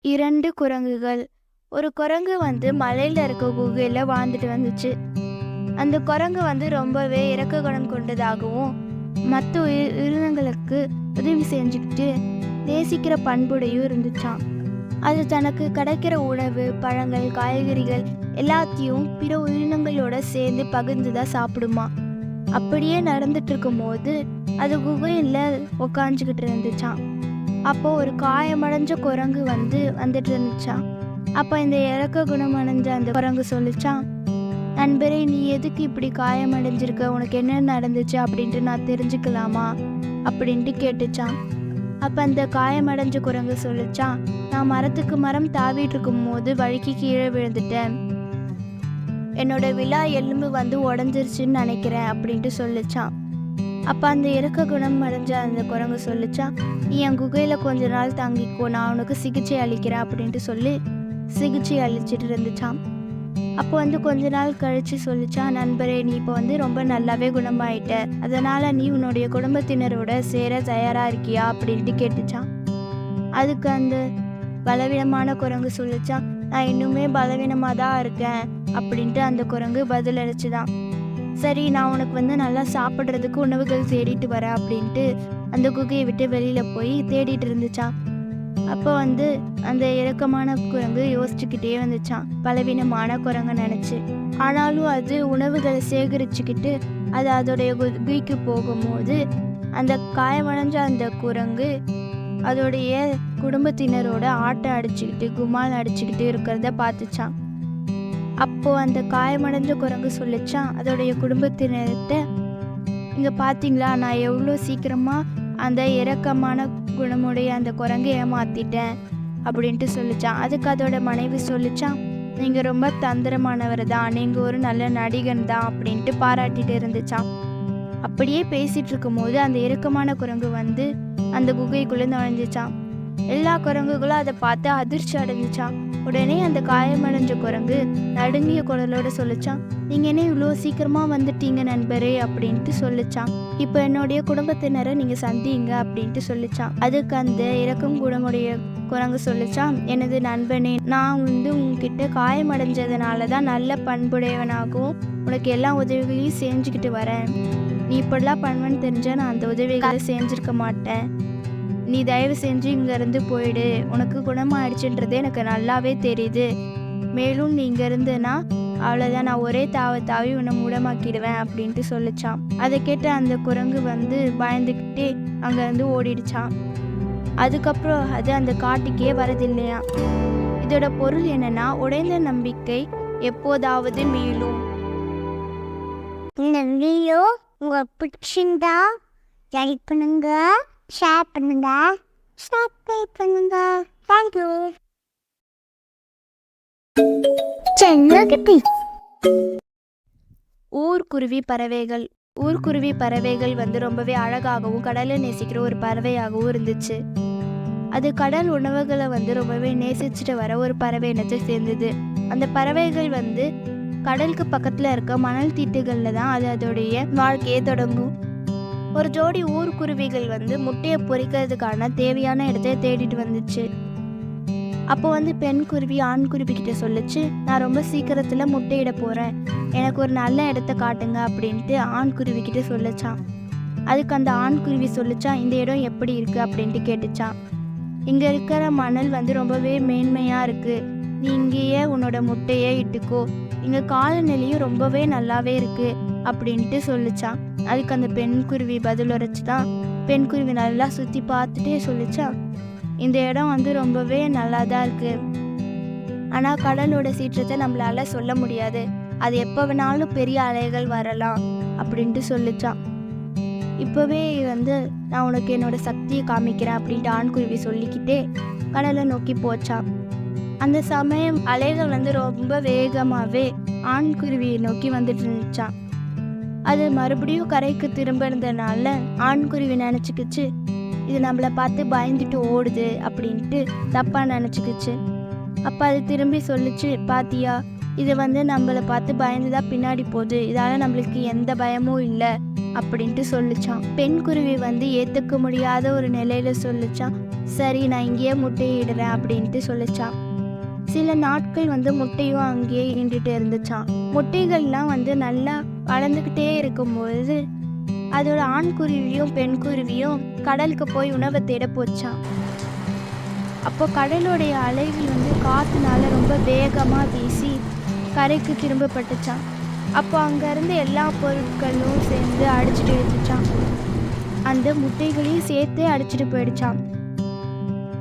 இரண்டு குரங்குகள். ஒரு குரங்கு வந்து மலையில இருக்க குகையில வாழ்ந்துட்டு வந்துச்சு. அந்த குரங்கு வந்து ரொம்பவே இறக்க குணம் கொண்டதாகவும் மற்ற உயிர் உயிரினங்களுக்கு உதவி செஞ்சுக்கிட்டு நேசிக்கிற பண்புடையும் இருந்துச்சாம். அது தனக்கு கிடைக்கிற உணவு பழங்கள் காய்கறிகள் எல்லாத்தையும் பிற உயிரினங்களோட சேர்ந்து பகிர்ந்து தான் சாப்பிடுமா. அப்படியே நடந்துட்டு இருக்கும்போது அது குகையில் உக்காந்துக்கிட்டு இருந்துச்சாம். அப்போ ஒரு காயமடைஞ்ச குரங்கு வந்து வந்துட்டு இருந்துச்சான் அப்போ இந்த இறக்க குணமடைஞ்ச அந்த குரங்கு சொல்லிச்சான் நண்பரே நீ எதுக்கு இப்படி காயமடைஞ்சிருக்க? உனக்கு என்ன நடந்துச்சு அப்படின்ட்டு நான் தெரிஞ்சுக்கலாமா? அப்படின்ட்டு கேட்டுச்சான் அப்போ அந்த காயமடைஞ்ச குரங்கு சொல்லிச்சான் நான் மரத்துக்கு மரம் தாவிட்டு இருக்கும்போது வழுக்கி கீழே விழுந்துட்டேன். என்னோட விழா எலும்பு வந்து உடஞ்சிருச்சுன்னு நினைக்கிறேன் அப்படின்ட்டு சொல்லிச்சான் அப்போ அந்த இறக்க குணம் அடைஞ்ச அந்த குரங்கு சொல்லிச்சா நீ என் குகையில் கொஞ்ச நாள் தங்கிக்கோ நான் உனக்கு சிகிச்சை அளிக்கிறேன் அப்படின்ட்டு சொல்லி சிகிச்சை அளிச்சிட்டு இருந்துச்சான் அப்போ வந்து கொஞ்ச நாள் கழித்து சொல்லிச்சா நண்பரே நீ இப்போ வந்து ரொம்ப நல்லாவே குணமாயிட்ட. அதனால் நீ உன்னுடைய குடும்பத்தினரோட சேர தயாராக இருக்கியா? அப்படின்ட்டு கேட்டுச்சான் அதுக்கு அந்த பலவீனமான குரங்கு சொல்லிச்சான் நான் இன்னுமே பலவீனமாக தான் இருக்கேன் அப்படின்ட்டு அந்த குரங்கு பதிலளிச்சுதான். சரி நான் உனக்கு வந்து நல்லா சாப்பிட்றதுக்கு உணவுகள் தேடிட்டு வரேன் அப்படின்ட்டு அந்த குகையை விட்டு வெளியில் போய் தேடிட்டு இருந்துச்சான் அப்போ வந்து அந்த இறக்கமான குரங்கு யோசிச்சுக்கிட்டே வந்துச்சான் பலவீனமான குரங்கு நினச்சி. ஆனாலும் அது உணவுகளை சேகரிச்சுக்கிட்டு அது அதோடைய குகைக்கு போகும்போது அந்த காயமடைஞ்ச அந்த குரங்கு அதோடைய குடும்பத்தினரோட ஆட்டம் அடிச்சுக்கிட்டு குமால் அடிச்சுக்கிட்டு இருக்கிறத பார்த்துச்சான் அப்போ அந்த காயமடைஞ்ச குரங்கு சொல்லிச்சான் அதோடைய குடும்பத்தினர்கிட்ட இங்கே பார்த்தீங்களா நான் எவ்வளோ சீக்கிரமாக அந்த இரக்கமான குணமுடைய அந்த குரங்கை ஏமாத்திட்டேன் அப்படின்ட்டு சொல்லிச்சான் அதுக்கு அதோட மனைவி சொல்லிச்சான் நீங்கள் ரொம்ப தந்திரமானவர் தான் நீங்கள் ஒரு நல்ல நடிகன் தான் அப்படின்ட்டு பாராட்டிட்டு இருந்துச்சான் அப்படியே பேசிகிட்டு இருக்கும்போது அந்த இறுக்கமான குரங்கு வந்து அந்த குகைக்குள்ளே நுழைஞ்சிச்சான் எல்லா குரங்குகளும் அதை பார்த்து அதிர்ச்சி அடைஞ்சிச்சான் உடனே அந்த காயமடைஞ்ச குரங்கு நடுங்கிய குரலோட சொல்லிச்சான் நீங்க என்ன இவ்வளோ சீக்கிரமா வந்துட்டீங்க நண்பரே அப்படின்ட்டு சொல்லிச்சான். இப்போ என்னுடைய குடும்பத்தினரை நீங்க சந்திங்க அப்படின்ட்டு சொல்லிச்சான். அதுக்கு அந்த இறக்கம் குணமுடைய குரங்கு சொல்லிச்சான் எனது நண்பனே நான் வந்து உங்ககிட்ட காயமடைஞ்சதுனால தான் நல்ல பண்புடையவனாகவும் உனக்கு எல்லா உதவிகளையும் செஞ்சுக்கிட்டு வரேன். நீ இப்படிலாம் பண்ணுவேன்னு தெரிஞ்சா நான் அந்த உதவிகளை செஞ்சிருக்க மாட்டேன். நீ தயவு செஞ்சு இங்கேருந்து போயிடு. உனக்கு குணமாயிடுச்சுன்றது எனக்கு நல்லாவே தெரியுது. மேலும் நீ இங்கே அவ்வளோதான் நான் ஒரே தாவை தாவி உன்னை மூடமாக்கிடுவேன் அப்படின்ட்டு சொல்லிச்சான். அதை கேட்ட அந்த குரங்கு வந்து பயந்துக்கிட்டே அங்கேருந்து ஓடிடுச்சான். அதுக்கப்புறம் அது அந்த காட்டுக்கே வரதில்லையா இதோட பொருள் என்னன்னா உடைந்த நம்பிக்கை எப்போதாவது மீளும். இந்த வீடியோ உங்களுக்கு பிடிச்சிருந்தா லைக் பண்ணுங்க. ஷேர் பண்ணுங்க. சப்ஸ்கிரைப் பண்ணுங்க. தேங்க்யூ செல்லகுட்டி ஊர்க்குருவி பறவைகள். ஊர்க்குருவி பறவைகள் வந்து ரொம்பவே அழகாகவும் கடலை நேசிக்கிற ஒரு பறவையாகவும் இருந்துச்சு. அது கடல் உணவுகளை வந்து ரொம்பவே நேசிச்சுட்டு வர ஒரு பறவை இனத்தை சேர்ந்தது. அந்த பறவைகள் வந்து கடலுக்கு பக்கத்தில் இருக்க மணல் தீட்டுகளில் தான் அது அதோடைய வாழ்க்கையை தொடங்கும். ஒரு ஜோடி ஊர்க்குருவிகள் வந்து முட்டையை பொறிக்கிறதுக்கான தேவையான இடத்தை தேடிட்டு வந்துச்சு. அப்போ வந்து பெண் குருவி ஆண் குருவி கிட்ட சொல்லுச்சு நான் ரொம்ப சீக்கிரத்தில் முட்டையிட போகிறேன் எனக்கு ஒரு நல்ல இடத்த காட்டுங்க அப்படின்ட்டு ஆண் குருவி கிட்ட சொல்லுச்சான் அதுக்கு அந்த ஆண் குருவி சொல்லிச்சான் இந்த இடம் எப்படி இருக்குது அப்படின்ட்டு கேட்டுச்சான் இங்கே இருக்கிற மணல் வந்து ரொம்பவே மேன்மையாக இருக்குது நீ இங்கேயே உன்னோட முட்டையே இட்டுக்கோ. இங்கே காலநிலையும் ரொம்பவே நல்லாவே இருக்குது அப்படின்ட்டு சொல்லுச்சான் அதுக்கு அந்த பெண் குருவி பதில் உரைச்சிதான் தான் பெண் குருவி நல்லா சுற்றி பார்த்துட்டே சொல்லிச்சான் இந்த இடம் வந்து ரொம்பவே நல்லா தான் இருக்குது ஆனால் கடலோட சீற்றத்தை நம்மளால சொல்ல முடியாது. அது எப்போ வேணாலும் பெரிய அலைகள் வரலாம் அப்படின்ட்டு சொல்லிச்சான் இப்போவே வந்து நான் உனக்கு என்னோட சக்தியை காமிக்கிறேன் அப்படின்ட்டு ஆண்குருவி சொல்லிக்கிட்டே கடலை நோக்கி போச்சான் அந்த சமயம் அலைகள் வந்து ரொம்ப வேகமாகவே ஆண்குருவியை நோக்கி வந்துட்டு இருந்துச்சான் அது மறுபடியும் கரைக்கு திரும்பினதுனால ஆண்குருவி நினச்சிக்கிச்சு. இது நம்மளை பார்த்து பயந்துட்டு ஓடுது அப்படின்ட்டு தப்பாக நினச்சிக்கிச்சு. அப்போ அது திரும்பி சொல்லுச்சு பாத்தியா இது வந்து நம்மளை பார்த்து பயந்து தான் பின்னாடி போகுது. இதால் நம்மளுக்கு எந்த பயமும் இல்லை. அப்படின்ட்டு சொல்லிச்சான் பெண் குருவி வந்து ஏற்றுக்க முடியாத ஒரு நிலையில் சொல்லிச்சான் சரி நான் இங்கேயே முட்டையிடுறேன் அப்படின்ட்டு சொல்லிச்சான் சில நாட்கள் வந்து முட்டையும் அங்கேயே ஈண்டுட்டு இருந்துச்சான் முட்டைகள்லாம் வந்து நல்லா வளர்ந்துக்கிட்டே இருக்கும்போது அதோட ஆண் குருவியும் பெண் குருவியும் கடலுக்கு போய் உணவை தேட போச்சான் அப்போ கடலுடைய அலைகள் வந்து காற்றுனால ரொம்ப வேகமாக வீசி கரைக்கு திரும்பப்பட்டுச்சான் அப்போ அங்கேருந்து எல்லா பொருட்களும் சேர்ந்து அடிச்சுட்டு எடுத்துச்சான் அந்த முட்டைகளையும் சேர்த்து அடிச்சிட்டு போயிடுச்சான்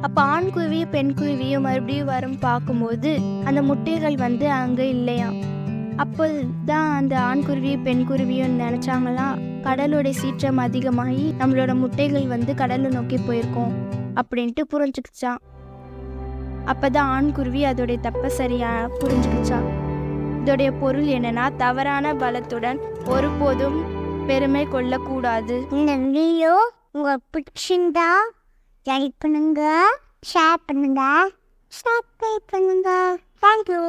அப்போ ஆண் குருவியும் பெண் குருவியும் மறுபடியும் வரும் பார்க்கும்போது அந்த முட்டைகள் வந்து அங்கே இல்லையாம். அப்போ தான் அந்த ஆண்குருவி பெண்குருவியும் நினச்சாங்களாம் கடலோட சீற்றம் அதிகமாகி நம்மளோட முட்டைகள் வந்து கடலை நோக்கி போயிருக்கோம் அப்படின்ட்டு புரிஞ்சுக்கிச்சான் அப்போ தான் குருவி அதோடைய தப்ப சரியா புரிஞ்சுக்கிச்சான் இதோடைய பொருள் என்னன்னா தவறான பலத்துடன் ஒருபோதும் பெருமை கொள்ளக்கூடாது. இந்த வீடியோ உங்களுக்கு பிடிச்சிருந்தா லைக் பண்ணுங்க ஷேர் பண்ணுங்க சப்ஸ்கிரைப் பண்ணுங்க. தேங்க்யூ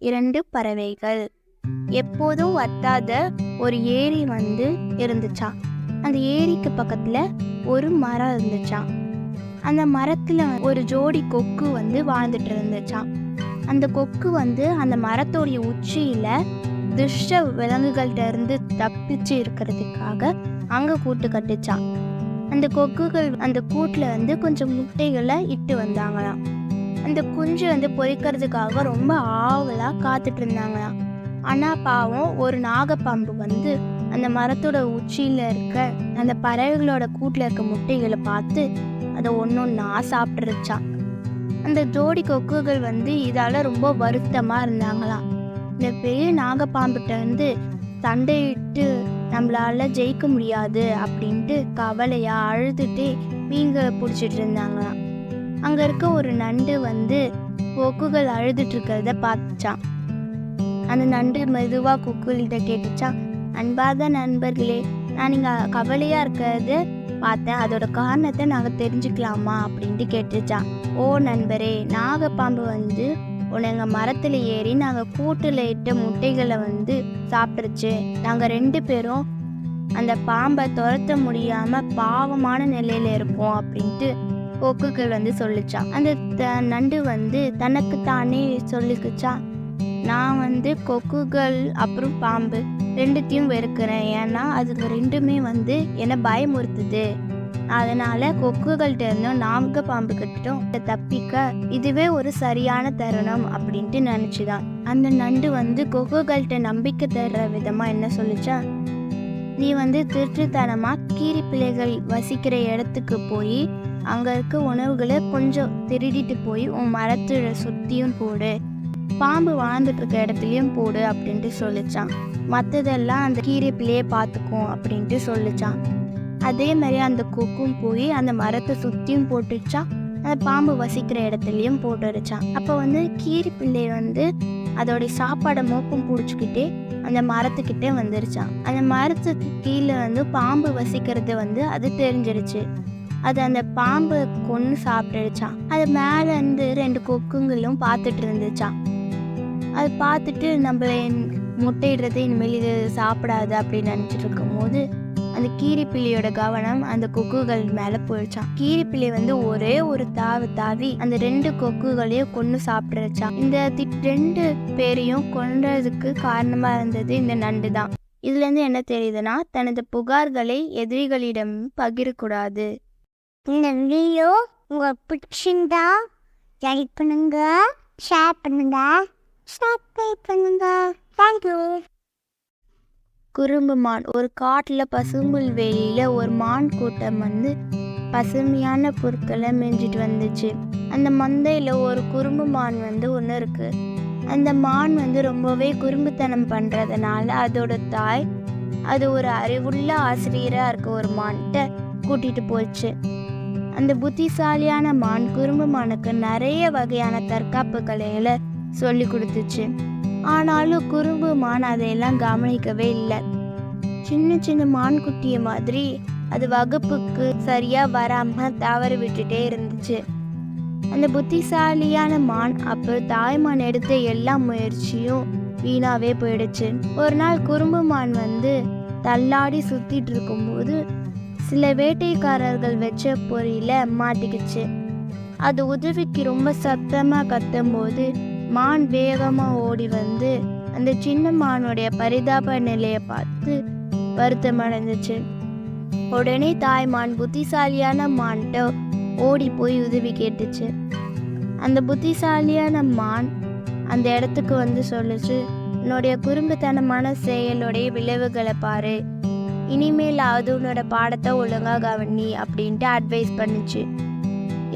இரண்டு பறவைகள். எப்போதும் வத்தாத ஒரு ஏரி வந்து இருந்துச்சான் அந்த ஏரிக்கு பக்கத்துல ஒரு மரம் இருந்துச்சாம் அந்த மரத்துல ஒரு ஜோடி கொக்கு வந்து வாழ்ந்துட்டு இருந்துச்சாம் அந்த கொக்கு வந்து அந்த மரத்தோடைய உச்சியில துஷ்ட விலங்குகள்கிட்ட இருந்து தப்பிச்சு இருக்கிறதுக்காக அங்க கூட்டு கட்டுச்சான் அந்த கொக்குகள் அந்த கூட்டுல வந்து கொஞ்சம் முட்டைகளை இட்டு வந்தாங்களாம். அந்த குஞ்சு வந்து பொரிக்கிறதுக்காக ரொம்ப ஆவலாக காத்துட்டு இருந்தாங்களாம் ஆனால் பாவம் ஒரு நாகப்பாம்பு வந்து அந்த மரத்தோட உச்சியில் இருக்க அந்த பறவைகளோட கூட்டில் இருக்க முட்டைகளை பார்த்து அதை ஒன்னொன்னா சாப்பிட்டுருச்சான் அந்த ஜோடி கொக்குகள் வந்து இதால் ரொம்ப வருத்தமாக இருந்தாங்களாம். இந்த பெரிய நாகப்பாம்புகிட்ட வந்து சண்டையிட்டு நம்மளால் ஜெயிக்க முடியாது அப்படின்ட்டு கவலையாக அழுதுட்டு மீன்களை பிடிச்சிட்டு இருந்தாங்களாம் அங்க இருக்க ஒரு நண்டு வந்து கொக்குகள் அழுதுட்டு இருக்கிறத பார்த்துச்சான் அந்த நண்டு மெதுவா கொக்குகள்கிட்ட கேட்டுச்சான் அன்பாத நண்பர்களே நான் நீங்க கவலையா இருக்கிறது பார்த்தேன். அதோட காரணத்தை நாங்க தெரிஞ்சுக்கலாமா? அப்படின்ட்டு கேட்டுச்சான் ஓ நண்பரே நாகப்பாம்பு வந்து உனங்க மரத்துல ஏறி நாங்க கூட்டுல இட்ட முட்டைகளை வந்து சாப்பிட்டுருச்சு. நாங்க ரெண்டு பேரும் அந்த பாம்பை துரத்த முடியாம பாவமான நிலையில இருப்போம். அப்படின்ட்டு கொக்குகள் வந்து சொல்லிச்சான் அந்த த- நண்டு வந்து தனக்கு தானே சொல்லிக்குச்சான் நான் வந்து கொக்குகள் அப்புறம் பாம்பு ரெண்டுத்தையும் வெறுக்கிறேன். ஏன்னா அதுங்க ரெண்டுமே வந்து என்னை பயமுறுத்துது. அதனால கொக்குகள்கிட்ட இருந்தும் நாமக்க பாம்பு கிட்டும் தப்பிக்க இதுவே ஒரு சரியான தருணம் அப்படின்ட்டு நினைச்சுதான் அந்த நண்டு வந்து கொக்குகள்கிட்ட நம்பிக்கை தர்ற விதமா என்ன சொல்லுச்சா? நீ வந்து திருட்டுத்தனமாக கீரி பிள்ளைகள் வசிக்கிற இடத்துக்கு போய் அங்க இருக்க உணவுகளை கொஞ்சம் திருடிட்டு போய் உன் மரத்துல சுத்தியும் போடு. பாம்பு வாழ்ந்துட்டு இருக்க இடத்துலயும் போடு அப்படின்ட்டு சொல்லிச்சான். மற்றதெல்லாம் அந்த கீரை பிள்ளையே பார்த்துக்கும் அப்படின்ட்டு சொல்லிச்சான். அதே மாதிரி அந்த கொக்கும் போய் அந்த மரத்தை சுத்தியும் போட்டுச்சான் அந்த பாம்பு வசிக்கிற இடத்துலயும் போட்டுருச்சான் அப்போ வந்து கீரி பிள்ளை வந்து அதோடைய சாப்பாடை மோப்பம் பிடிச்சிக்கிட்டே அந்த மரத்துக்கிட்டே வந்துருச்சான். அந்த மரத்துக்கு கீழே வந்து பாம்பு வசிக்கிறது வந்து அது தெரிஞ்சிருச்சு. அது அந்த பாம்பை கொன்று சாப்பிட்டுடுச்சான் அது மேலே இருந்து ரெண்டு கொக்குங்களும் பார்த்துட்டு இருந்துச்சான் அது பார்த்துட்டு நம்மள முட்டையிடுறது இனிமேல் இது சாப்பிடாது அப்படின்னு நினச்சிட்டு இருக்கும்போது அந்த கீரிப்பிள்ளையோட கவனம் அந்த கொக்குகள் மேலே போயிடுச்சான் கீரிப்பிள்ளை வந்து ஒரே ஒரு தாவு தாவி அந்த ரெண்டு கொக்குகளையும் கொன்று சாப்பிட்டுருச்சான் இந்த தி- ரெண்டு பேரையும் கொன்றதுக்கு காரணமாக இருந்தது இந்த நண்டு தான். இதுலேருந்து என்ன தெரியுதுன்னா தனது புகார்களை எதிரிகளிடம் பகிரக்கூடாது. இந்த வீடியோ உங்களுக்கு பிடிச்சிருந்தா லைக் பண்ணுங்க ஷேர் பண்ணுங்க சப்ஸ்கிரைப் பண்ணுங்க. தேங்க்யூ குறும்பு மான் ஒரு காட்டில் பசும்புல் வெளியில் ஒரு மான் கூட்டம் வந்து பசுமையான பொருட்களை மேய்ஞ்சிட்டு வந்துச்சு. அந்த மந்தையில் ஒரு குறும்பு மான் வந்து ஒன்று இருக்குது அந்த மான் வந்து ரொம்பவே குறும்புத்தனம் பண்ணுறதுனால அதோட தாய் அது ஒரு அறிவுள்ள ஆசிரியராக இருக்க ஒரு மான்கிட்ட கூட்டிகிட்டு போச்சு. அந்த புத்திசாலியான மான் குறும்பு மானுக்கு நிறைய வகையான தற்காப்பு சொல்லி கொடுத்துச்சு. ஆனாலும் குறும்பு மான் அதையெல்லாம் கவனிக்கவே இல்லை. சின்ன சின்ன மான்குட்டிய மாதிரி அது வகுப்புக்கு சரியா வராம தவறு விட்டுட்டே இருந்துச்சு. அந்த புத்திசாலியான மான் அப்புறம் தாய்மான் எடுத்த எல்லா முயற்சியும் வீணாவே போயிடுச்சு. ஒரு நாள் குறும்பு மான் வந்து தள்ளாடி சுத்திட்டு இருக்கும்போது சில வேட்டைக்காரர்கள் வச்ச பொறியில மாட்டிக்கிச்சு. அது உதவிக்கு ரொம்ப சத்தமா கத்தும்போது மான் வேகமா ஓடி வந்து அந்த சின்ன மானுடைய பரிதாப நிலையை பார்த்து வருத்தம் அடைஞ்சிச்சு. உடனே தாய்மான் புத்திசாலியான மான்கிட்ட ஓடி போய் உதவி கேட்டுச்சு. அந்த புத்திசாலியான மான் அந்த இடத்துக்கு வந்து சொல்லுச்சு உன்னுடைய குறும்புத்தனமான செயலுடைய விளைவுகளை பாரு. இனிமேலாவது உன்னோட பாடத்தை ஒழுங்காக கவனி அப்படின்ட்டு அட்வைஸ் பண்ணுச்சு.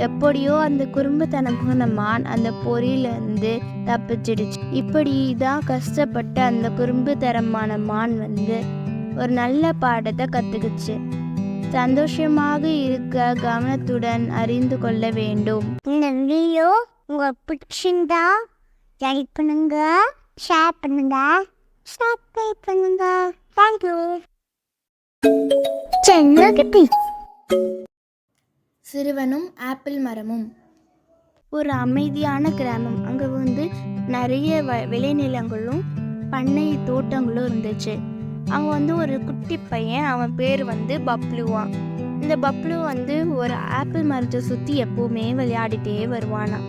எப்படியோ அந்த குறும்புத்தனமான மான் அந்த பொறியிலேருந்து தப்பிச்சிடுச்சு. இப்படி தான் கஷ்டப்பட்டு அந்த குறும்புத்தனமான மான் வந்து ஒரு நல்ல பாடத்தை கற்றுக்குச்சு சந்தோஷமாக இருக்க கவனத்துடன் அறிந்து கொள்ள வேண்டும். இந்த வீடியோ உங்களுக்கு பிடிச்சிருந்தா லைக் பண்ணுங்க ஷேர் பண்ணுங்க சப்ஸ்கிரைப் பண்ணுங்க. தேங்க்யூ சிறுவனும் ஆப்பிள் மரமும். ஒரு அமைதியான கிராமம். அங்கே வந்து நிறைய வ விளைநிலங்களும் பண்ணை தோட்டங்களும் இருந்துச்சு. அங்கே வந்து ஒரு குட்டி பையன் அவன் பேர் வந்து பப்ளுவா இந்த பப்ளு வந்து ஒரு ஆப்பிள் மரத்தை சுற்றி எப்போவுமே விளையாடிட்டே வருவானா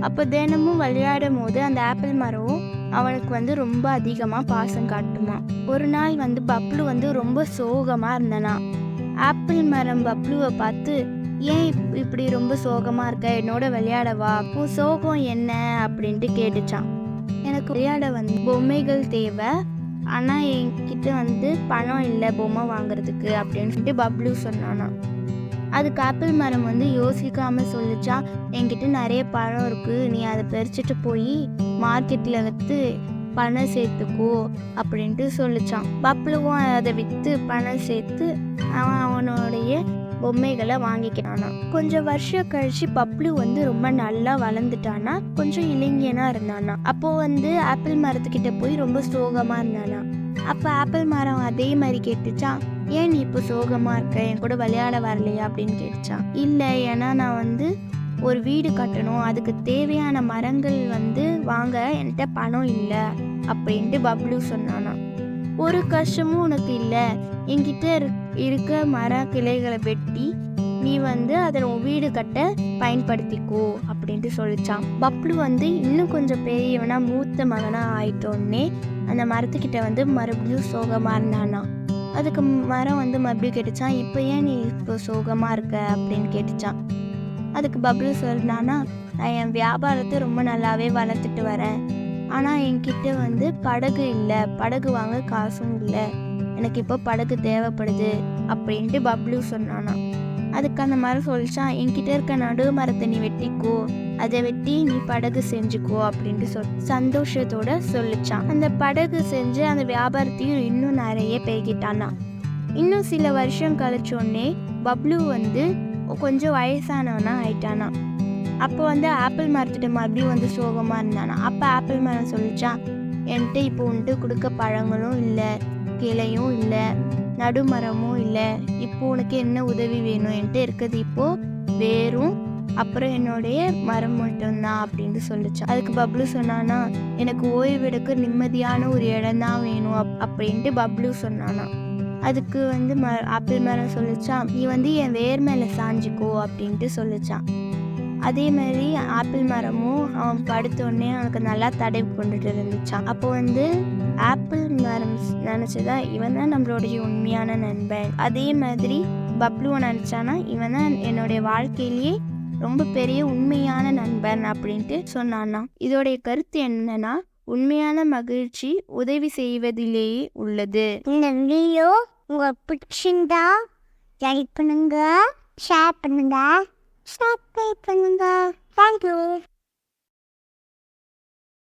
அப்போ தினமும் விளையாடும் போது அந்த ஆப்பிள் மரம் அவனுக்கு வந்து ரொம்ப அதிகமாக பாசம் காட்டுமா. ஒரு நாள் வந்து பப்ளு வந்து ரொம்ப சோகமாக இருந்தனா. ஆப்பிள் மரம் பப்ளுவை பார்த்து ஏன் இப்படி ரொம்ப சோகமாக இருக்க? என்னோட விளையாடவா உன் சோகம் என்ன? அப்படின்ட்டு கேட்டுச்சான் எனக்கு விளையாட வந்து பொம்மைகள் தேவை. ஆனால் என்கிட்ட வந்து பணம் இல்லை பொம்மை வாங்குறதுக்கு. அப்படின்னு சொல்லிட்டு பப்ளு சொன்னானா அதுக்கு ஆப்பிள் மரம் வந்து யோசிக்காம சொல்லிச்சா என்கிட்ட நிறைய பழம் இருக்கு நீ அதை பறிச்சுட்டு போய் மார்க்கெட்டில் விற்று பணம் சேர்த்துக்கோ அப்படின்ட்டு சொல்லிச்சான். பப்ளுவும் அதை விற்று பணம் சேர்த்து அவன் அவனுடைய பொம்மைகளை வாங்கிக்கிட்டானா. கொஞ்சம் வருஷம் கழிச்சு பப்ளு வந்து ரொம்ப நல்லா வளர்ந்துட்டானா. கொஞ்சம் இளைஞனா இருந்தானா. அப்போ வந்து ஆப்பிள் மரத்துக்கிட்ட போய் ரொம்ப சோகமா இருந்தானா. அப்போ ஆப்பிள் மரம் அதே மாதிரி கேட்டுச்சான். ஏன் நீ இப்போ சோகமாக இருக்க? என் கூட விளையாட வரலையா? அப்படின்னு கேட்டுச்சான். இல்லை ஏன்னா நான் வந்து ஒரு வீடு கட்டணும். அதுக்கு தேவையான மரங்கள் வந்து வாங்க என்கிட்ட பணம் இல்லை அப்படின்ட்டு பப்ளு சொன்னானா ஒரு கஷ்டமும் உனக்கு இல்லை. என்கிட்ட இருக்- இருக்க மர கிளைகளை வெட்டி நீ வந்து அதை உன் வீடு கட்ட பயன்படுத்திக்கோ அப்படின்ட்டு சொல்லிச்சான் பப்ளு வந்து இன்னும் கொஞ்சம் பெரியவனா மூத்த மகனாக ஆயிட்டோன்னே அந்த மரத்துக்கிட்ட வந்து மறுபடியும் சோகமாக இருந்தானா அதுக்கு மரம் வந்து மறுபடியும் கேட்டுச்சான் இப்போ ஏன் நீ இப்போ சோகமாக இருக்க? அப்படின்னு கேட்டுச்சான் அதுக்கு பப்ளு சொன்னான்னா நான் என் வியாபாரத்தை ரொம்ப நல்லாவே வளர்த்துட்டு வரேன். ஆனால் என்கிட்ட வந்து படகு இல்லை. படகு வாங்க காசும் இல்லை. எனக்கு இப்போ படகு தேவைப்படுது. அப்படின்ட்டு பப்ளு சொன்னானா அதுக்கு அந்த மரம் சொல்லிச்சான் என்கிட்ட இருக்க நடு மரத்தை நீ வெட்டிக்கோ. அதை வெட்டி நீ படகு செஞ்சுக்கோ அப்படின்ட்டு சொல் சந்தோஷத்தோட சொல்லிச்சான். அந்த படகு செஞ்சு அந்த வியாபாரத்தையும் இன்னும் நிறைய பெருகிட்டானா. இன்னும் சில வருஷம் கழிச்சோடனே பப்ளு வந்து கொஞ்சம் வயசானவனா ஆயிட்டானா. அப்போ வந்து ஆப்பிள் மரத்துட்டு மறுபடியும் வந்து சோகமாக இருந்தானா. அப்போ ஆப்பிள் மரம் சொல்லிச்சான் என்கிட்ட இப்போ உன்ட்டு கொடுக்க பழங்களும் இல்லை கிளையும் இல்லை நடுமரமும் இல்லை. இப்போ உனக்கு என்ன உதவி வேணும்? என்கிட்ட இருக்கிறது இப்போ வேறும் அப்புறம் என்னுடைய மரம் மட்டும்தான் அப்படின்னு சொல்லிச்சான். அதுக்கு பப்ளு சொன்னானா எனக்கு ஓய்வெடுக்க நிம்மதியான ஒரு இடம் தான் வேணும் அப் அப்படின்ட்டு பப்ளு சொன்னானா. அதுக்கு வந்து ம ஆப்பிள் மரம் சொல்லிச்சான் நீ வந்து என் வேர் மேலே சாஞ்சிக்கோ அப்படின்ட்டு சொல்லிச்சான். அதே மாதிரி ஆப்பிள் மரமும் அவன் படுத்த உடனே அவனுக்கு நல்லா தடவி கொண்டுட்டு இருந்துச்சான் அப்போ வந்து ஆப்பிள் மரம் நினச்சதா இவன் தான் நம்மளுடைய உண்மையான நண்பன் அதே மாதிரி பப்ளுவை நினச்சானா இவன் தான் என்னுடைய வாழ்க்கையிலேயே ரொம்ப பெரிய உண்மையான நண்பன் அப்படின்ட்டு சொன்னானா. இதோடைய கருத்து என்னன்னா உண்மையான மகிழ்ச்சி உதவி செய்வதிலேயே உள்ளது. இந்த வீடியோ உங்களுக்கு பிடிச்சிருந்தா லைக் பண்ணுங்க ஷேர் பண்ணுங்க சப்ஸ்கிரைப் பண்ணுங்க. தேங்க்யூ